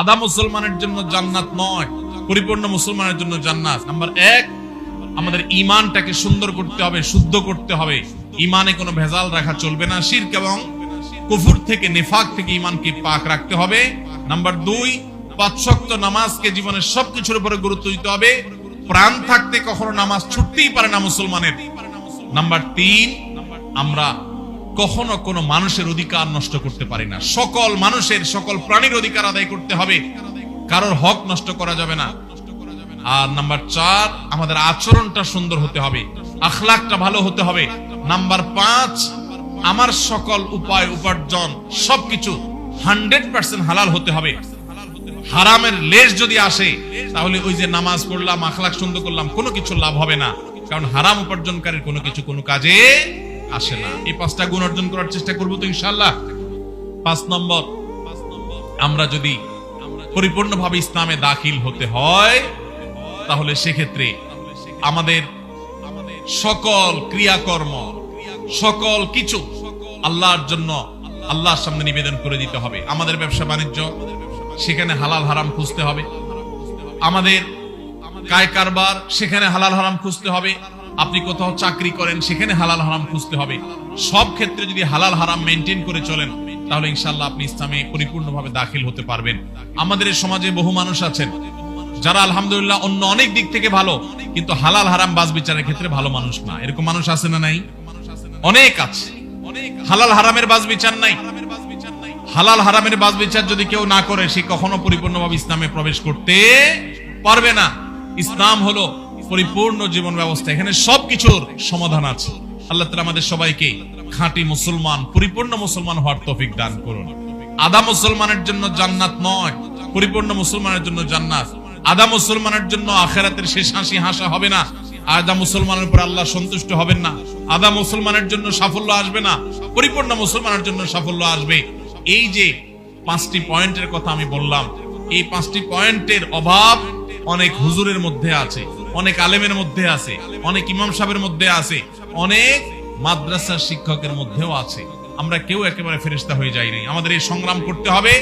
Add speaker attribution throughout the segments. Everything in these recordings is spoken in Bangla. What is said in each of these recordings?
Speaker 1: আদা মুসলমানের জন্য জান্নাত নয়, পরিপূর্ণ মুসলমানের জন্য জান্নাত। নাম্বার এক, আমাদের ইমানটাকে সুন্দর করতে হবে, শুদ্ধ করতে হবে। ইমানে কোনো ভেজাল রাখা চলবে না, শিরক এবং কুফুর থেকে, নেফাক থেকে ইমানকে পাক রাখতে হবে। নাম্বার দুই পাঁচশক্ত নামাজকে জীবনের সবকিছুর উপরে গুরুত্ব দিতে হবে। প্রাণ থাকতে কখনো নামাজ ছুটতেই পারে না মুসলমানের। নাম্বার তিন, আমরা কখনো কোনো মানুষের অধিকার নষ্ট করতে পারি না। সকল মানুষের, সকল প্রাণীর অধিকার আদায় করতে হবে। কারোর হক নষ্ট করা যাবে না। আর নাম্বার চার, আমাদের আচরণটা সুন্দর হতে হবে। আখলাকটা ভালো হতে হবে। নাম্বার পাঁচ, আমার সকল উপায়, উপার্জন, সবকিছু হান্ড্রেড পার্সেন্ট হালাল হতে হবে। হারামের লেশ যদি আসে, তাহলে ওই যে নামাজ পড়লাম, আখলাক সুন্দর করলাম, কোনো কিছু লাভ হবে না। কারণ হারাম উপার্জনকারীর কোনো কিছু কোনো কাজে আসে না। এই পাঁচটা গুণ অর্জন করার চেষ্টা করব তো ইনশাল্লাহ পাঁচ নম্বর, আমরা যদি পরিপূর্ণভাবে ইসলামে দাখিল হতে হয়, তাহলে সেক্ষেত্রে আমাদের সকল ক্রিয়াকর্ম, সকল কিছু আল্লাহর জন্য আল্লাহর সামনে নিবেদন করে দিতে হবে। আমাদের ব্যবসা বাণিজ্য, সেখানে হালাল হারাম খুঁজতে হবে। আমাদের কায় কারবার সেখানে হালাল হারাম খুঁজতে হবে। আপনি কোথাও চাকরি করেন, সেখানে হালাল হারাম খুঁজতে হবে। সব ক্ষেত্রে যদি হালাল হারাম মেনটেন করে চলেন, তাহলে ইনশাল্লাহ আপনি ইসলামে পরিপূর্ণভাবে দাখিল হতে পারবেন। আমাদের সমাজে বহু মানুষ আছেন, যারা আলহামদুলিল্লাহ অন্য অনেক দিক থেকে ভালো, কিন্তু হালাল হারাম বাজ বিচারের ক্ষেত্রে ভালো মানুষ না। এরকম মানুষ আছে না নাই? অনেক আছে। হালাল হারামের বাস বিচার নাই। হালাল হারামের বাজ বিচার যদি কেউ না করে, সে কখনো পরিপূর্ণভাবে ইসলামে প্রবেশ করতে পারবে না। ইসলাম হলো পরিপূর্ণ জীবন ব্যবস্থা। এখানে সবকিছুর সমাধান আছে। আল্লাহ তালা আমাদের সবাইকে খাঁটি মুসলমান, পরিপূর্ণ মুসলমান হওয়ার তৌফিক দান করুন। আদা মুসলমানের জন্য জান্নাত নয়, পরিপূর্ণ মুসলমানের জন্য জান্নাত। আদা মুসলমানের জন্য আখেরাতের শেষ হাসি হাসা হবে না। আদা মুসলমানের উপর আল্লাহ সন্তুষ্ট হবেন না। আদা মুসলমানের জন্য সাফল্য আসবে না। পরিপূর্ণ মুসলমানের জন্য সাফল্য আসবে। এই যে পাঁচটি পয়েন্টের কথা আমি বললাম, এই পাঁচটি পয়েন্টের অভাব অনেক হুজুরের মধ্যে আছে, অনেক আলেমের মধ্যে আছে, অনেক ইমাম সাহেবের মধ্যে আছে, অনেক মাদ্রাসার শিক্ষকের মধ্যেও আছে। আমরা কেউ একেবারে ফেরিস্তা হয়ে যাইনি। আমাদের এই সংগ্রাম করতে হবে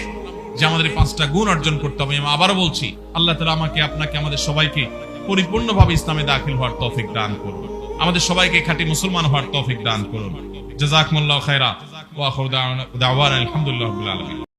Speaker 1: যে আমাদের পাঁচটা গুণ অর্জন করতে হবে। আমি আবারও বলছি, আল্লাহ তালা আমাকে, আপনাকে, আমাদের সবাইকে পরিপূর্ণভাবে ইসলামে দাখিল হওয়ার তৌফিক দান করুন। আমাদের সবাইকে খাঁটি মুসলমান হওয়ার তৌফিক দান করুন। জাজাকমুল্লাহ খায়রা ওয়া আখিরু দাওয়ানা আলহামদুলিল্লাহ আলামিন।